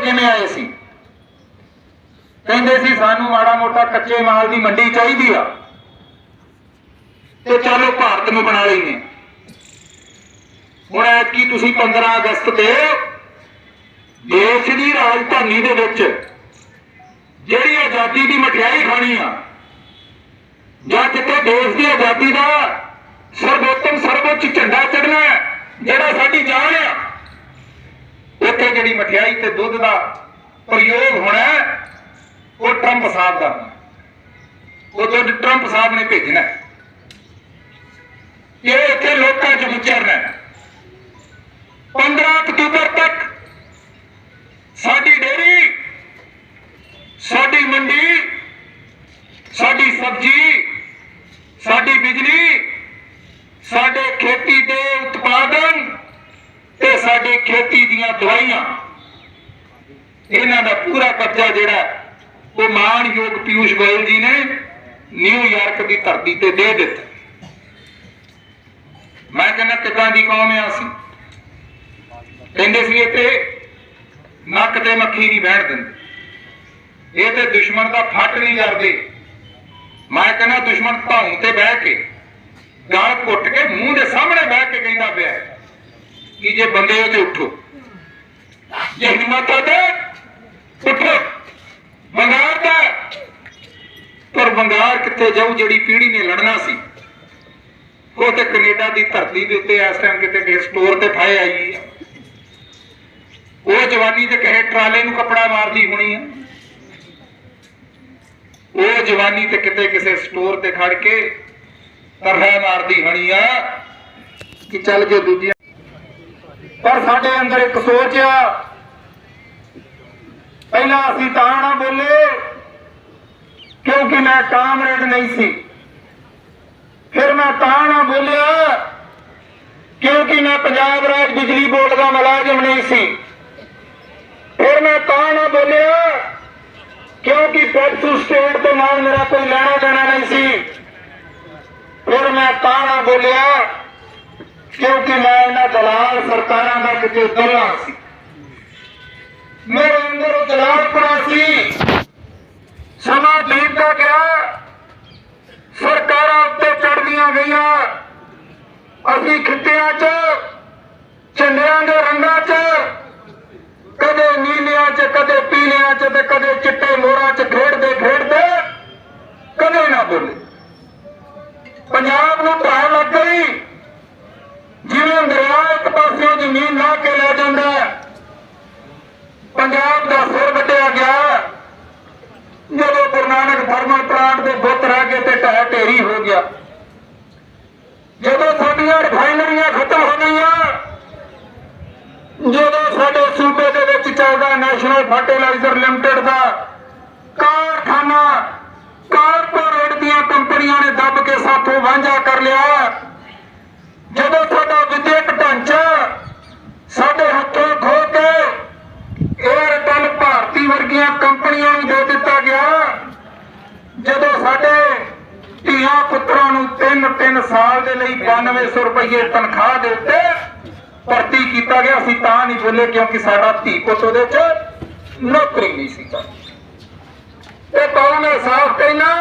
ਕਿਵੇਂ ਆਏ ਸੀ? ਕਹਿੰਦੇ ਸੀ, ਸਾਨੂੰ ਮਾੜਾ ਮੋਟਾ ਕੱਚੇ ਮਾਲ ਦੀ ਮੰਡੀ ਚਾਹੀਦੀ ਆ। ਤੇ ਚਲੋ ਭਾਰਤ ਨੂੰ ਬਣਾ ਲੈਨੇ ਹੁਣ ਐਤਕੀ ਤੁਸੀਂ 15 ਅਗਸਤ ਤੇ ਦੇਸ਼ ਦੀ ਰਾਜਧਾਨੀ ਦੇ ਵਿੱਚ ਜਿਹੜੀ ਆਜ਼ਾਦੀ ਦੀ ਮਠਿਆਈ ਖਾਣੀ ਆ, ਜਾਂ ਕਿਤੇ ਦੇਸ਼ ਦੀ ਆਜ਼ਾਦੀ ਦਾ ਸਰਵੋਤਮ ਸਰਵੋੱਚ ਝੰਡਾ ਚੜਨਾ ਜਿਹੜਾ ਸਾਡੀ ਜਾਨ ਆ ਜਿਹੜੀ ਮਠਿਆਈ ਤੇ ਦੁੱਧ ਦਾ ਪ੍ਰਯੋਗ ਹੋਣਾ ਉਹ ਟਰੰਪ ਸਾਹਿਬ ਦਾ ਉਹ ਦੁੱਧ ਟਰੰਪ ਸਾਹਿਬ ਨੇ ਭੇਜਣਾ ਇਹ ਇੱਥੇ ਲੋਕਾਂ 'ਚ ਵਿਚਰਨਾ ਹੈ। 15 ਅਕਤੂਬਰ ਤੱਕ ਸਾਡੀ ਡੇਰੀ ਸਾਡੀ ਮੰਡੀ, ਸਾਡੀ ਸਬਜ਼ੀ ਸਾਡੀ ਬਿਜਲੀ ਸਾਡੇ ਖੇਤੀ ਦੇ ਉਤਪਾਦਨ ਤੇ ਸਾਡੀ ਖੇਤੀ ਦੀਆਂ ਦਵਾਈਆਂ। ਇਹਨਾਂ ਦਾ ਪੂਰਾ ਕਬਜ਼ਾ ਜਿਹੜਾ ਉਹ ਮਾਨਯੋਗ ਪਿਊਸ਼ ਗੋਇਲ ਜੀ ਨੇ ਨਿਊਯਾਰਕ ਦੀ ਧਰਤੀ ਤੇ ਦੇ ਦਿੱਤਾ। ਮੈਂ ਕਹਿੰਦਾ, ਕਿੱਦਾਂ ਦੀ ਕੌਮ ਹੈ ਅਸੀਂ? ਕਹਿੰਦੇ ਸੀ, ਇਹ ਤੇ ਨੱਕ ਤੇ ਮੱਖੀ ਨਹੀਂ ਬੈਠ ਦਿੰਦੇ। ਇਹ ਤੇ ਦੁਸ਼ਮਣ ਦਾ ਫੱਟ ਨਹੀਂ ਕਰਦੇ ਮੈਂ ਕਹਿੰਦਾ, ਦੁਸ਼ਮਣ ਧੌਣ ਤੇ ਬਹਿ ਕੇ, ਗਾਲ ਘੁੱਟ ਕੇ ਮੂੰਹ ਦੇ ਸਾਹਮਣੇ ਬਹਿ ਕੇ ਕਹਿੰਦਾ ਪਿਆ ਹੈ ਕਿ ਜੇ ਬੰਦੇ ਹੋ ਤੇ ਉੱਠੋ। ਜੇ ਹਿੰਮਤ ਹੈ ਤੇ ਉੱਠੋ। ਦਾ ਪਰ ਬੰਗਾਰ ਕਿੱਥੇ ਜਾਊ ਜਿਹੜੀ ਪੀੜ੍ਹੀ ਨੇ ਲੜਨਾ ਸੀ? ਉਹ ਤੇ ਕੈਨੇਡਾ ਦੀ ਧਰਤੀ ਦੇ ਉੱਤੇ ਇਸ ਟਾਈਮ ਕਿਤੇ ਕਿਸੇ ਸਟੋਰ ਤੇ ਫਾਇ ਆਈ ਹੈ ਉਹ ਜਵਾਨੀ ਤੇ ਕਹੇ ਟਰਾਲੇ ਨੂੰ ਕੱਪੜਾ ਮਾਰਦੀ ਹੋਣੀ ਆ। ਉਹ ਜਵਾਨੀ ਤੇ ਕਿਤੇ ਕਿਸੇ ਸਟੋਰ ਤੇ ਖੜ ਕੇ ਤਰਹਾ ਮਾਰਦੀ ਹੋਣੀ ਆ ਕਿ ਚੱਲ ਜੇ ਦੂਜੀਆਂ ਪਰ ਸਾਡੇ ਅੰਦਰ ਇੱਕ ਸੋਚ ਆ। ਪਹਿਲਾਂ ਅਸੀਂ ਤਾਂ ਨਾ ਬੋਲੇ, ਕਿਉਂਕਿ ਮੈਂ ਕਾਮਰੇਡ ਨਹੀਂ ਸੀ। ਫਿਰ ਮੈਂ ਤਾਂ ਨਾ ਬੋਲਿਆ, ਕਿਉਂਕਿ ਮੈਂ ਪੰਜਾਬ ਰਾਜ ਬਿਜਲੀ ਬੋਰਡ ਦਾ ਮੁਲਾਜ਼ਮ ਨਹੀਂ ਸੀ। ਫਿਰ ਮੈਂ ਤਾਂ ਨਾ ਬੋਲਿਆ, ਕਿਉਂਕਿ ਪੈਪਸੂ ਸਟੇਟ ਦੇ ਨਾਲ ਮੇਰਾ ਕੋਈ ਲੈਣਾ ਦੇਣਾ ਨਹੀਂ ਸੀ। ਫਿਰ ਮੈਂ ਤਾਂ ਨਾ ਬੋਲਿਆ ਕਿਉਂਕਿ ਮੈਂ ਇਹਨਾਂ ਦਲਾਲ ਸਰਕਾਰਾਂ ਦਾ ਕਿਤੇ ਦਲਾ ਸੀ। ਮੇਰੇ ਅੰਦਰ ਉਹ ਦਲਾਲਪੁਰਾ ਸੀ। ਸਮਾਂ ਬੀਤਦਾ ਗਿਆ। ਸਰਕਾਰਾਂ ਉੱਤੇ ਚੜਦੀਆਂ ਗਈਆਂ। ਅਸੀਂ ਖਿੱਤਿਆਂ 'ਚ, ਝੰਡਿਆਂ ਦੇ ਰੰਗਾਂ 'ਚ, ਕਦੇ ਨੀਲਿਆਂ 'ਚ, ਕਦੇ ਪੀਲਿਆਂ 'ਚ ਤੇ ਕਦੇ ਚਿੱਟੇ ਮੋਰਾਂ 'ਚ ਖੇਡਦੇ ਖੇਡਦੇ ਕਦੇ ਨਾ ਬੋਲੇ ਪੰਜਾਬ ਨੂੰ ਪਾਸਿਓਂ ਲਾ ਕੇ ਲੈ ਜਾਂਦਾ ਪੰਜਾਬ ਦਾ ਸਿਰ ਵੱਢਿਆ ਗਿਆ ਜਦੋਂ ਗੁਰੂ ਨਾਨਕ ਥਰਮਲ ਪਲਾਂਟ ਦੇ ਬੁੱਤ ਰਹਿ ਗਏ ਤੇ ਢਹਿ ਢੇਰੀ ਹੋ ਗਿਆ। ਜਦੋਂ ਸਾਡੀਆਂ ਰਿਫਾਈਨਰੀਆਂ ਖਤਮ ਹੋ ਗਈਆਂ, ਜਦੋਂ ਸਾਡੇ ਸੂਬੇ ਦੇ ਵਿੱਚ ਚੱਲਦਾ ਨੈਸ਼ਨਲ ਫਰਟੀਲਾਈਜ਼ਰ ਲਿਮਟਿਡ ਦਾ ਕਾਰਖਾਨਾ ਕਾਰਪੋਰੇਟ ਦੀਆਂ ਕੰਪਨੀਆਂ ਨੇ ਦੱਬ ਕੇ ਸਾਥੋਂ ਵਾਂਝਾ ਕਰ ਲਿਆ। ਜਦੋਂ ਸਾਡਾ ਵਿਦਿਅਕ ਢਾਂਚਾ ਸਾਡੇ ਹੱਥੋਂ ਖੋ ਕੇ ਏਅਰਟੈਲ ਭਾਰਤੀ ਵਰਗੀਆਂ ਕੰਪਨੀਆਂ ਨੂੰ ਦੇ ਦਿੱਤਾ ਗਿਆ ਜਦੋਂ ਸਾਡੇ ਧੀਆਂ ਪੁੱਤਰਾਂ ਨੂੰ 3-3 ਸਾਲ ਦੇ ਲਈ 9200 ਰੁਪਏ ਤਨਖਾਹ ਦੇ ਉੱਤੇ ਭਰਤੀ ਕੀਤਾ ਗਿਆ। ਸੀ ਤਾਂ ਨਹੀਂ ਬੋਲੇ ਕਿਉਂਕਿ ਸਾਡਾ ਧੀ ਪੁੱਤ ਉਹਦੇ 'ਚ ਨੌਕਰੀ ਨਹੀਂ ਸੀ ਕਰਦੀ। ਤੇ ਕੌਣ ਸਾਫ਼ ਕਹਿਣਾ?